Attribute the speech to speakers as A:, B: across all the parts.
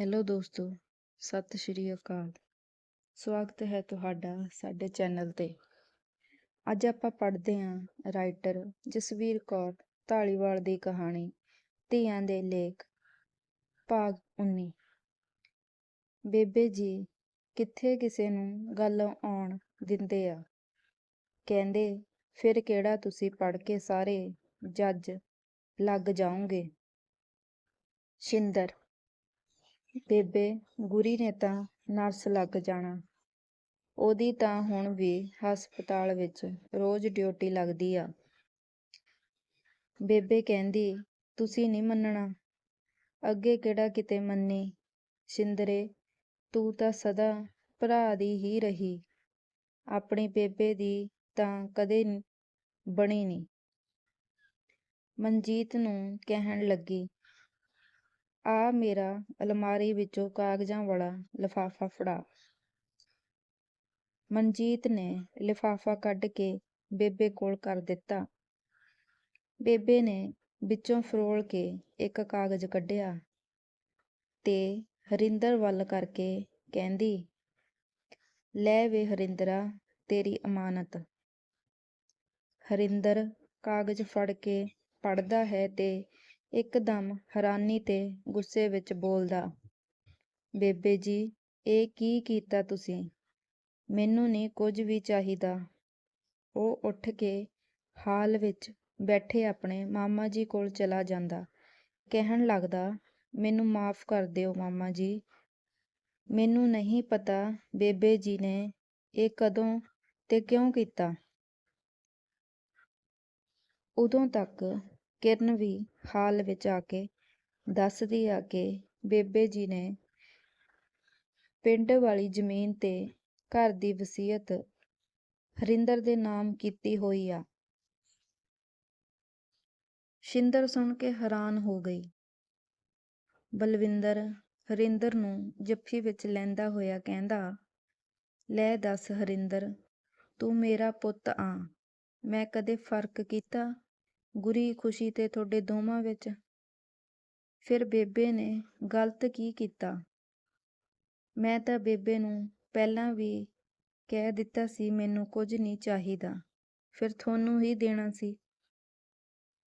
A: Hello ਦੋਸਤੋ, ਸਤਿ ਸ਼੍ਰੀ ਅਕਾਲ। ਸਵਾਗਤ ਹੈ ਤੁਹਾਡਾ ਸਾਡੇ ਚੈਨਲ ਤੇ। ਅੱਜ ਆਪਾਂ ਪੜ੍ਹਦੇ ਹਾਂ ਰਾਈਟਰ ਜਸਵੀਰ ਕੌਰ ਢਾਲੀਵਾਲ ਦੀ ਕਹਾਣੀ, ਧੀਆਂ ਦੇ ਲੇਖ, ਭਾਗ 19 ਬੇਬੇ ਜੀ, ਕਿੱਥੇ ਕਿਸੇ ਨੂੰ ਗੱਲ ਆਉਣ ਦਿੰਦੇ ਆ? ਕਹਿੰਦੇ, ਫਿਰ ਕਿਹੜਾ ਤੁਸੀਂ ਪੜ੍ਹ ਕੇ ਸਾਰੇ ਜੱਜ ਲੱਗ ਜਾਓਗੇ? ਸ਼ਿੰਦਰ ਬੇਬੇ ਗੁਰੀ ਨੇ ਤਾਂ ਨਰਸ ਲੱਗ ਜਾਣਾ। ਉਹਦੀ ਤਾਂ ਹੁਣ ਵੀ ਹਸਪਤਾਲ ਵਿੱਚ ਰੋਜ਼ ਡਿਊਟੀ ਲੱਗਦੀ ਆ। ਬੇਬੇ ਕਹਿੰਦੀ, ਤੁਸੀਂ ਨਹੀਂ ਮੰਨਣਾ। ਅੱਗੇ ਕਿਹੜਾ ਕਿਤੇ ਮੰਨੀ? ਸ਼ਿੰਦਰੇ, ਤੂੰ ਤਾਂ ਸਦਾ ਭਰਾ ਦੀ ਹੀ ਰਹੀ। ਆਪਣੀ ਬੇਬੇ ਦੀ ਤਾਂ ਕਦੇ ਬਣੀ ਨਹੀਂ। ਮਨਜੀਤ ਨੂੰ ਕਹਿਣ ਲੱਗੀ ਆ ਮੇਰਾ ਅਲਮਾਰੀ ਵਿੱਚੋਂ ਕਾਗਜ਼ਾਂ ਵਾਲਾ ਲਿਫਾਫਾ ਫੜਾ। ਮਨਜੀਤ ਨੇ ਲਿਫਾਫਾ ਕੱਢ ਕੇ ਬੇਬੇ ਕੋਲ ਕਰ ਦਿੱਤਾ। ਬੇਬੇ ਨੇ ਵਿੱਚੋਂ ਫਰੋਲ ਕੇ ਇੱਕ ਕਾਗਜ਼ ਕੱਢਿਆ ਤੇ ਹਰਿੰਦਰ ਵੱਲ ਕਰਕੇ ਕਹਿੰਦੀ, ਲੈ ਵੇ ਹਰਿੰਦਰਾ, ਤੇਰੀ ਅਮਾਨਤ। ਹਰਿੰਦਰ ਕਾਗਜ਼ ਫੜ ਕੇ ਪੜਦਾ ਹੈ ਤੇ ਇੱਕਦਮ ਹੈਰਾਨੀ ਤੇ ਗੁੱਸੇ ਵਿੱਚ ਬੋਲਦਾ, ਬੇਬੇ ਜੀ, ਇਹ ਕੀ ਕੀਤਾ ਤੁਸੀਂ? ਮੈਨੂੰ ਨਹੀਂ ਕੁਝ ਵੀ ਚਾਹੀਦਾ। ਉਹ ਉੱਠ ਕੇ ਹਾਲ ਵਿੱਚ ਬੈਠੇ ਆਪਣੇ ਮਾਮਾ ਜੀ ਕੋਲ ਚਲਾ ਜਾਂਦਾ। ਕਹਿਣ ਲੱਗਦਾ, ਮੈਨੂੰ ਮਾਫ ਕਰ ਦਿਓ ਮਾਮਾ ਜੀ। ਮੈਨੂੰ ਨਹੀਂ ਪਤਾ ਬੇਬੇ ਜੀ ਨੇ ਇਹ ਕਦੋਂ ਤੇ ਕਿਉਂ ਕੀਤਾ? ਉਦੋਂ ਤੱਕ ਕਿਰਨ ਵੀ ਹਾਲ ਵਿੱਚ ਆ ਕੇ ਦੱਸਦੀ ਆ ਕਿ ਬੇਬੇ ਜੀ ਨੇ ਪਿੰਡ ਵਾਲੀ ਜ਼ਮੀਨ ਤੇ ਘਰ ਦੀ ਵਸੀਅਤ ਹਰਿੰਦਰ ਦੇ ਨਾਮ ਕੀਤੀ ਹੋਈ ਆ। ਸ਼ਿੰਦਰ ਸੁਣ ਕੇ ਹੈਰਾਨ ਹੋ ਗਈ। ਬਲਵਿੰਦਰ ਹਰਿੰਦਰ ਨੂੰ ਜੱਫੀ ਵਿੱਚ ਲੈਂਦਾ ਹੋਇਆ ਕਹਿੰਦਾ, ਲੈ ਦੱਸ ਹਰਿੰਦਰ, ਤੂੰ ਮੇਰਾ ਪੁੱਤ ਆ। ਮੈਂ ਕਦੇ ਫ਼ਰਕ ਕੀਤਾ? ਗੁਰੀ ਖੁਸ਼ੀ ਤੇ ਤੁਹਾਡੇ ਦੋਵਾਂ ਵਿੱਚ। ਫਿਰ ਬੇਬੇ ਨੇ ਗਲਤ ਕੀ ਕੀਤਾ? ਮੈਂ ਤਾਂ ਬੇਬੇ ਨੂੰ ਪਹਿਲਾਂ ਵੀ ਕਹਿ ਦਿੱਤਾ ਸੀ, ਮੈਨੂੰ ਕੁਝ ਨਹੀਂ ਚਾਹੀਦਾ। ਫਿਰ ਤੁਹਾਨੂੰ ਹੀ ਦੇਣਾ ਸੀ।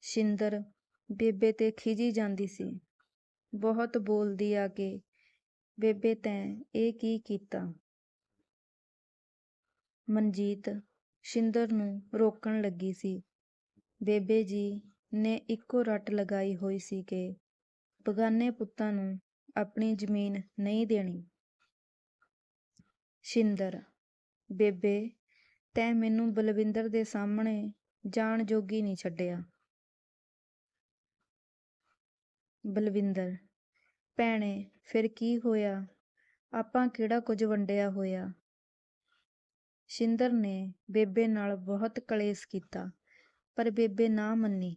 A: ਸ਼ਿੰਦਰ ਬੇਬੇ ਤੇ ਖਿਜੀ ਜਾਂਦੀ ਸੀ। ਬਹੁਤ ਬੋਲਦੀ ਆ ਕੇ ਬੇਬੇ ਤੈਂ ਇਹ ਕੀ ਕੀਤਾ? ਮਨਜੀਤ ਸ਼ਿੰਦਰ ਨੂੰ ਰੋਕਣ ਲੱਗੀ ਸੀ। ਬੇਬੇ ਜੀ ਨੇ ਇੱਕੋ ਰੱਟ ਲਗਾਈ ਹੋਈ ਸੀ ਕਿ ਬਗਾਨੇ ਪੁੱਤਾਂ ਨੂੰ ਆਪਣੀ ਜ਼ਮੀਨ ਨਹੀਂ ਦੇਣੀ। ਸ਼ਿੰਦਰ, ਬੇਬੇ, ਤੈਂ ਮੈਨੂੰ ਬਲਵਿੰਦਰ ਦੇ ਸਾਹਮਣੇ ਜਾਣ ਜੋਗੀ ਨਹੀਂ ਛੱਡਿਆ। ਬਲਵਿੰਦਰ, ਭੈਣੇ, ਫਿਰ ਕੀ ਹੋਇਆ? ਆਪਾਂ ਕਿਹੜਾ ਕੁਝ ਵੰਡਿਆ ਹੋਇਆ? ਸ਼ਿੰਦਰ ਨੇ ਬੇਬੇ ਨਾਲ ਬਹੁਤ ਕਲੇਸ਼ ਕੀਤਾ। ਪਰ ਬੇਬੇ ਨਾ ਮੰਨੀ।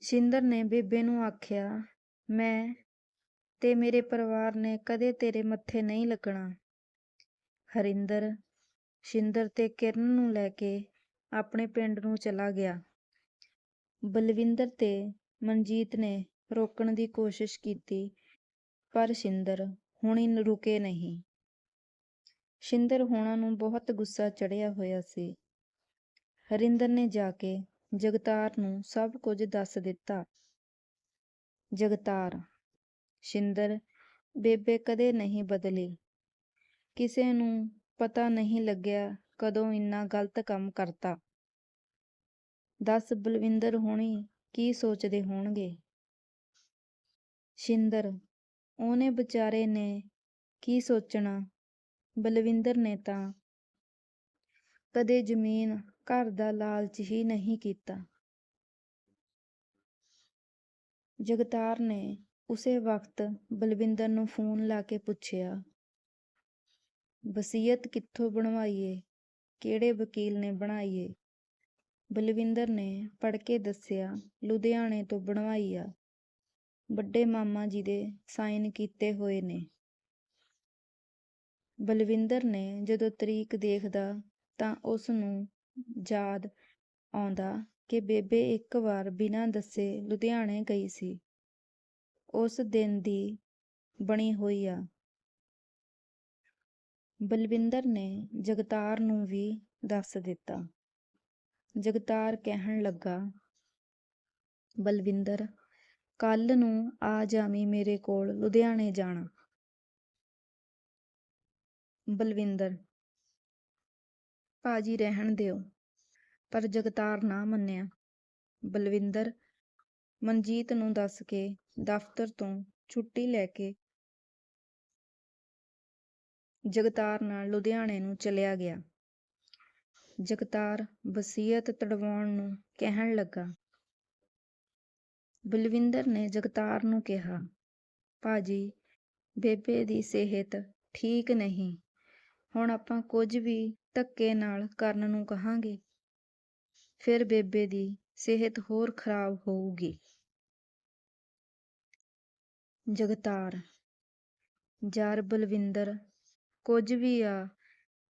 A: ਸ਼ਿੰਦਰ ਨੇ ਬੇਬੇ ਨੂੰ ਆਖਿਆ, ਮੈਂ ਤੇ ਮੇਰੇ ਪਰਿਵਾਰ ਨੇ ਕਦੇ ਤੇਰੇ ਮੱਥੇ ਨਹੀਂ ਲੱਗਣਾ। ਹਰਿੰਦਰ ਸ਼ਿੰਦਰ ਤੇ ਕਿਰਨ ਨੂੰ ਲੈ ਕੇ ਆਪਣੇ ਪਿੰਡ ਨੂੰ ਚਲਾ ਗਿਆ। ਬਲਵਿੰਦਰ ਤੇ ਮਨਜੀਤ ਨੇ ਰੋਕਣ ਦੀ ਕੋਸ਼ਿਸ਼ ਕੀਤੀ, ਪਰ ਸ਼ਿੰਦਰ ਹੁਣੀ ਰੁਕੇ ਨਹੀਂ। ਸ਼ਿੰਦਰ ਹੋਣਾ ਨੂੰ ਬਹੁਤ ਗੁੱਸਾ ਚੜਿਆ ਹੋਇਆ ਸੀ। ਹਰਿੰਦਰ ਨੇ ਜਾ ਕੇ ਜਗਤਾਰ ਨੂੰ ਸਭ ਕੁਝ ਦੱਸ ਦਿੱਤਾ। ਜਗਤਾਰ, ਸ਼ਿੰਦਰ, ਬੇਬੇ ਕਦੇ ਨਹੀਂ ਬਦਲੀ। ਕਿਸੇ ਨੂੰ ਪਤਾ ਨਹੀਂ ਲੱਗਿਆ ਕਦੋਂ ਇੰਨਾ ਗਲਤ ਕੰਮ ਕਰਤਾ। ਦੱਸ ਬਲਵਿੰਦਰ ਹੋਣੀ ਕੀ ਸੋਚਦੇ ਹੋਣਗੇ? ਸ਼ਿੰਦਰ, ਉਹਨੇ ਵਿਚਾਰੇ ਨੇ ਕੀ ਸੋਚਣਾ? ਬਲਵਿੰਦਰ ਨੇ ਤਾਂ ਕਦੇ ਜ਼ਮੀਨ ਘਰ ਦਾ ਲਾਲਚ ਹੀ ਨਹੀਂ ਕੀਤਾ। ਜਗਤਾਰ ਨੇ ਉਸੇ ਵਕਤ ਬਲਵਿੰਦਰ ਨੂੰ ਫੋਨ ਲਾ ਕੇ ਪੁੱਛਿਆ, ਵਸੀਅਤ ਕਿੱਥੋਂ ਬਣਵਾਈਏ? ਕਿਹੜੇ ਵਕੀਲ ਨੇ ਬਣਾਈਏ? ਬਲਵਿੰਦਰ ਨੇ ਪੜ੍ਹ ਕੇ ਦੱਸਿਆ, ਲੁਧਿਆਣੇ ਤੋਂ ਬਣਵਾਈ ਆ। ਵੱਡੇ ਮਾਮਾ ਜੀ ਦੇ ਸਾਈਨ ਕੀਤੇ ਹੋਏ ਨੇ। ਬਲਵਿੰਦਰ ਨੇ ਜਦੋਂ ਤਰੀਕ ਦੇਖਦਾ ਤਾਂ ਉਸ ਨੂੰ ਯਾਦ ਆਉਂਦਾ ਕਿ ਬੇਬੇ ਇੱਕ ਵਾਰ ਬਿਨਾਂ ਦੱਸੇ ਲੁਧਿਆਣੇ ਗਈ ਸੀ। ਉਸ ਦਿਨ ਦੀ ਬਣੀ ਹੋਈ ਆ। ਬਲਵਿੰਦਰ ਨੇ ਜਗਤਾਰ ਨੂੰ ਵੀ ਦੱਸ ਦਿੱਤਾ। ਜਗਤਾਰ ਕਹਿਣ ਲੱਗਾ, ਬਲਵਿੰਦਰ ਕੱਲ ਨੂੰ ਆ ਜਾਵੀਂ ਮੇਰੇ ਕੋਲ ਲੁਧਿਆਣੇ ਜਾਣਾ। ਬਲਵਿੰਦਰ। ਭਾਜੀ, ਰਹਿਣ ਦਿਓ। ਪਰ ਜਗਤਾਰ ਨਾ ਮੰਨਿਆ। ਬਲਵਿੰਦਰ, ਮਨਜੀਤ ਨੂੰ ਦੱਸ ਕੇ ਦਫ਼ਤਰ ਤੋਂ ਛੁੱਟੀ ਲੈ ਕੇ ਜਗਤਾਰ ਨਾਲ ਲੁਧਿਆਣੇ ਨੂੰ ਚਲਿਆ ਗਿਆ। ਜਗਤਾਰ ਵਸੀਅਤ ਤੜਵਾਉਣ ਨੂੰ ਕਹਿਣ ਲੱਗਾ। ਬਲਵਿੰਦਰ ਨੇ ਜਗਤਾਰ ਨੂੰ ਕਿਹਾ, ਭਾਜੀ, ਬੇਬੇ ਦੀ ਸਿਹਤ ਠੀਕ ਨਹੀਂ। ਹੁਣ ਆਪਾਂ ਕੁਝ ਵੀ ਧੱਕੇ ਨਾਲ ਕਰਨ ਨੂੰ ਕਹਾਂਗੇ, ਫਿਰ ਬੇਬੇ ਦੀ ਸਿਹਤ ਹੋਰ ਖਰਾਬ ਹੋਊਗੀ। ਜਗਤਾਰ, ਯਾਰ ਬਲਵਿੰਦਰ, ਕੁਝ ਵੀ ਆ,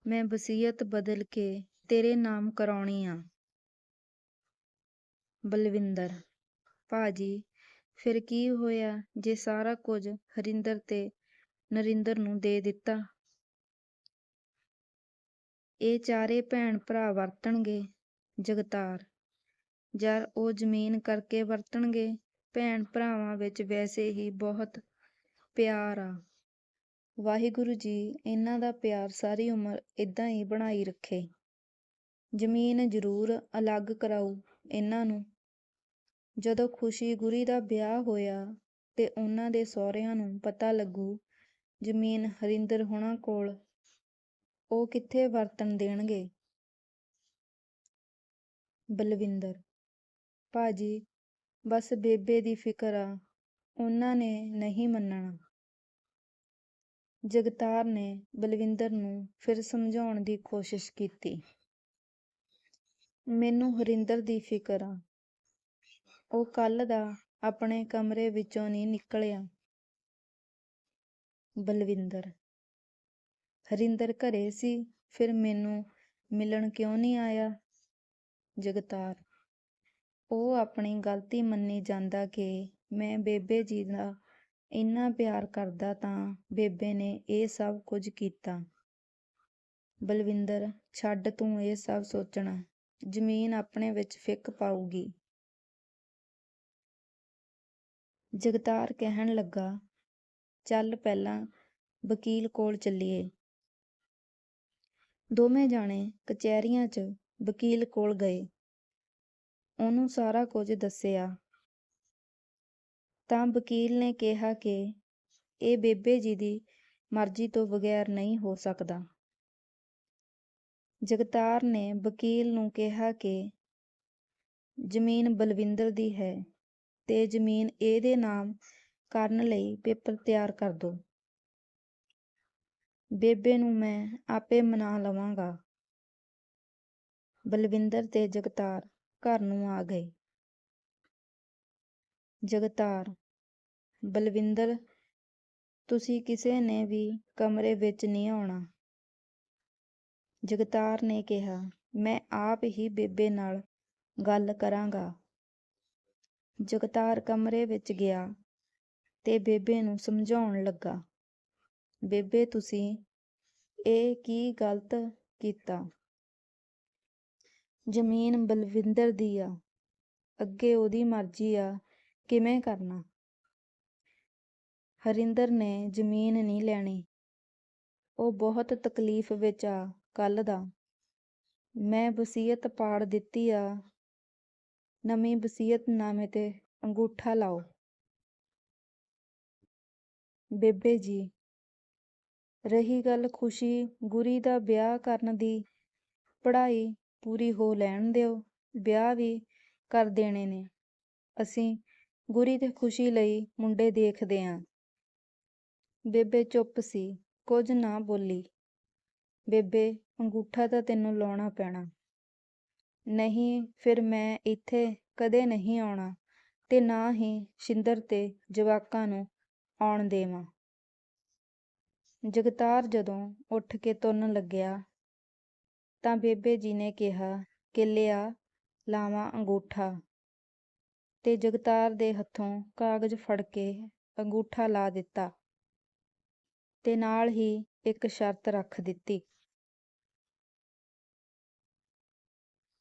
A: ਮੈਂ ਵਸੀਅਤ ਬਦਲ ਕੇ ਤੇਰੇ ਨਾਮ ਕਰਾਉਣੀ ਆ। ਬਲਵਿੰਦਰ, ਭਾਜੀ, ਫਿਰ ਕੀ ਹੋਇਆ ਜੇ ਸਾਰਾ ਕੁਝ ਹਰਿੰਦਰ ਤੇ ਨਰਿੰਦਰ ਨੂੰ ਦੇ ਦਿੱਤਾ? ਇਹ ਚਾਰੇ ਭੈਣ ਭਰਾ ਵਰਤਣਗੇ, ਜਗਤਾਰ। ਯਾਰ ਉਹ ਜ਼ਮੀਨ ਕਰਕੇ ਵਰਤਣਗੇ, ਭੈਣ ਭਰਾਵਾਂ ਵਿੱਚ ਵੈਸੇ ਹੀ ਬਹੁਤ ਪਿਆਰ ਆ। ਵਾਹਿਗੁਰੂ ਜੀ, ਇਹਨਾਂ ਦਾ ਪਿਆਰ ਸਾਰੀ ਉਮਰ ਇਦਾਂ ਹੀ ਬਣਾਈ ਰੱਖੇ। ਜ਼ਮੀਨ ਜ਼ਰੂਰ ਅਲੱਗ ਕਰਾਊ ਇਹਨਾਂ ਨੂੰ। ਜਦੋਂ ਖੁਸ਼ੀ ਗੁਰੀ ਦਾ ਵਿਆਹ ਹੋਇਆ ਤੇ ਉਹਨਾਂ ਦੇ ਸਹੁਰਿਆਂ ਨੂੰ ਪਤਾ ਲੱਗੂ, ਜ਼ਮੀਨ ਹਰਿੰਦਰ ਹੁਣਾਂ ਕੋਲ ਉਹ ਕਿੱਥੇ ਵਰਤਣ ਦੇਣਗੇ? ਬਲਵਿੰਦਰ, ਭਾਜੀ, ਬਸ ਬੇਬੇ ਦੀ ਫਿਕਰ ਆ, ਉਹਨਾਂ ਨੇ ਨਹੀਂ ਮੰਨਣਾ। ਜਗਤਾਰ ਨੇ ਬਲਵਿੰਦਰ ਨੂੰ ਫਿਰ ਸਮਝਾਉਣ ਦੀ ਕੋਸ਼ਿਸ਼ ਕੀਤੀ। ਮੈਨੂੰ ਹਰਿੰਦਰ ਦੀ ਫਿਕਰ ਆ। ਉਹ ਕੱਲ ਦਾ ਆਪਣੇ ਕਮਰੇ ਵਿੱਚੋਂ ਨਹੀਂ ਨਿਕਲਿਆ। ਬਲਵਿੰਦਰ ਹਰਿੰਦਰ ਘਰੇ ਸੀ, ਫਿਰ ਮੈਨੂੰ ਮਿਲਣ ਕਿਉਂ ਨਹੀਂ ਆਇਆ? ਜਗਤਾਰ, ਉਹ ਆਪਣੀ ਗਲਤੀ ਮੰਨੀ ਜਾਂਦਾ ਕਿ ਮੈਂ ਬੇਬੇ ਜੀ ਦਾ ਇੰਨਾ ਪਿਆਰ ਕਰਦਾ ਤਾਂ ਬੇਬੇ ਨੇ ਇਹ ਸਭ ਕੁਝ ਕੀਤਾ। ਬਲਵਿੰਦਰ, ਛੱਡ ਤੂੰ ਇਹ ਸਭ ਸੋਚਣਾ, ਜ਼ਮੀਨ ਆਪਣੇ ਵਿੱਚ ਫਿੱਕ ਪਾਊਗੀ। ਜਗਤਾਰ ਕਹਿਣ ਲੱਗਾ, ਚੱਲ ਪਹਿਲਾਂ ਵਕੀਲ ਕੋਲ ਚੱਲੀਏ। ਦੋਵੇਂ ਜਾਣੇ ਕਚਹਿਰੀਆਂ 'ਚ ਵਕੀਲ ਕੋਲ ਗਏ। ਉਹਨੂੰ ਸਾਰਾ ਕੁਝ ਦੱਸਿਆ। ਤਾਂ ਵਕੀਲ ਨੇ ਕਿਹਾ ਕਿ ਇਹ ਬੇਬੇ ਜੀ ਦੀ ਮਰਜ਼ੀ ਤੋਂ ਬਗੈਰ ਨਹੀਂ ਹੋ ਸਕਦਾ। ਜਗਤਾਰ ਨੇ ਵਕੀਲ ਨੂੰ ਕਿਹਾ ਕਿ ਜ਼ਮੀਨ ਬਲਵਿੰਦਰ ਦੀ ਹੈ ਤੇ ਜ਼ਮੀਨ ਇਹਦੇ ਨਾਮ ਕਰਨ ਲਈ ਪੇਪਰ ਤਿਆਰ ਕਰ ਦੋ। ਬੇਬੇ ਨੂੰ ਮੈਂ ਆਪੇ ਮਨਾ ਲਵਾਂਗਾ। ਬਲਵਿੰਦਰ ਤੇ ਜਗਤਾਰ ਘਰ ਨੂੰ ਆ ਗਏ। ਜਗਤਾਰ, ਬਲਵਿੰਦਰ, ਤੁਸੀਂ ਕਿਸੇ ਨੇ ਵੀ ਕਮਰੇ ਵਿੱਚ ਨਹੀਂ ਆਉਣਾ। ਜਗਤਾਰ ਨੇ ਕਿਹਾ, ਮੈਂ ਆਪ ਹੀ ਬੇਬੇ ਨਾਲ ਗੱਲ ਕਰਾਂਗਾ। ਜਗਤਾਰ ਕਮਰੇ ਵਿੱਚ ਗਿਆ ਤੇ ਬੇਬੇ ਨੂੰ ਸਮਝਾਉਣ ਲੱਗਾ। ਬੇਬੇ, ਤੁਸੀਂ ਇਹ ਕੀ ਗਲਤ ਕੀਤਾ? ਜ਼ਮੀਨ ਬਲਵਿੰਦਰ ਦੀ ਆ। ਅੱਗੇ ਉਹਦੀ ਮਰਜ਼ੀ ਆ। ਕਿਵੇਂ ਕਰਨਾ? ਹਰਿੰਦਰ ਨੇ ਜ਼ਮੀਨ ਨਹੀਂ ਲੈਣੀ। ਉਹ ਬਹੁਤ ਤਕਲੀਫ ਵਿੱਚ ਆ ਕੱਲ ਦਾ। ਮੈਂ ਵਸੀਅਤ ਪਾੜ ਦਿੱਤੀ ਆ। ਨਵੀਂ ਵਸੀਅਤਨਾਮੇ ਤੇ ਅੰਗੂਠਾ ਲਾਓ। ਬੇਬੇ ਜੀ ਰਹੀ ਗੱਲ ਖੁਸ਼ੀ ਗੁਰੀ ਦਾ ਵਿਆਹ ਕਰਨ ਦੀ। ਪੜ੍ਹਾਈ ਪੂਰੀ ਹੋ ਲੈਣ ਦਿਓ, ਵਿਆਹ ਵੀ ਕਰ ਦੇਣੇ ਨੇ। ਅਸੀਂ ਗੁਰੀ ਤੇ ਖੁਸ਼ੀ ਲਈ ਮੁੰਡੇ ਦੇਖਦੇ ਆਂ। ਬੇਬੇ ਚੁੱਪ ਸੀ, ਕੁਝ ਨਾ ਬੋਲੀ। ਬੇਬੇ, ਅੰਗੂਠਾ ਤਾਂ ਤੈਨੂੰ ਲਾਉਣਾ ਪੈਣਾ। ਨਹੀਂ, ਫਿਰ ਮੈਂ ਇੱਥੇ ਕਦੇ ਨਹੀਂ ਆਉਣਾ ਤੇ ਨਾ ਹੀ ਸ਼ਿੰਦਰ ਤੇ ਜਵਾਕਾਂ ਨੂੰ ਆਉਣ ਦੇਵਾਂ। ਜਗਤਾਰ ਜਦੋਂ ਉੱਠ ਕੇ ਤੁਰਨ ਲੱਗਿਆ ਤਾਂ ਬੇਬੇ ਜੀ ਨੇ ਕਿਹਾ ਕਿ ਲਿਆ ਲਾਵਾਂ ਅੰਗੂਠਾ। ਤੇ ਜਗਤਾਰ ਦੇ ਹੱਥੋਂ ਕਾਗਜ਼ ਫੜ ਕੇ ਅੰਗੂਠਾ ਲਾ ਦਿੱਤਾ ਤੇ ਨਾਲ ਹੀ ਇੱਕ ਸ਼ਰਤ ਰੱਖ ਦਿੱਤੀ।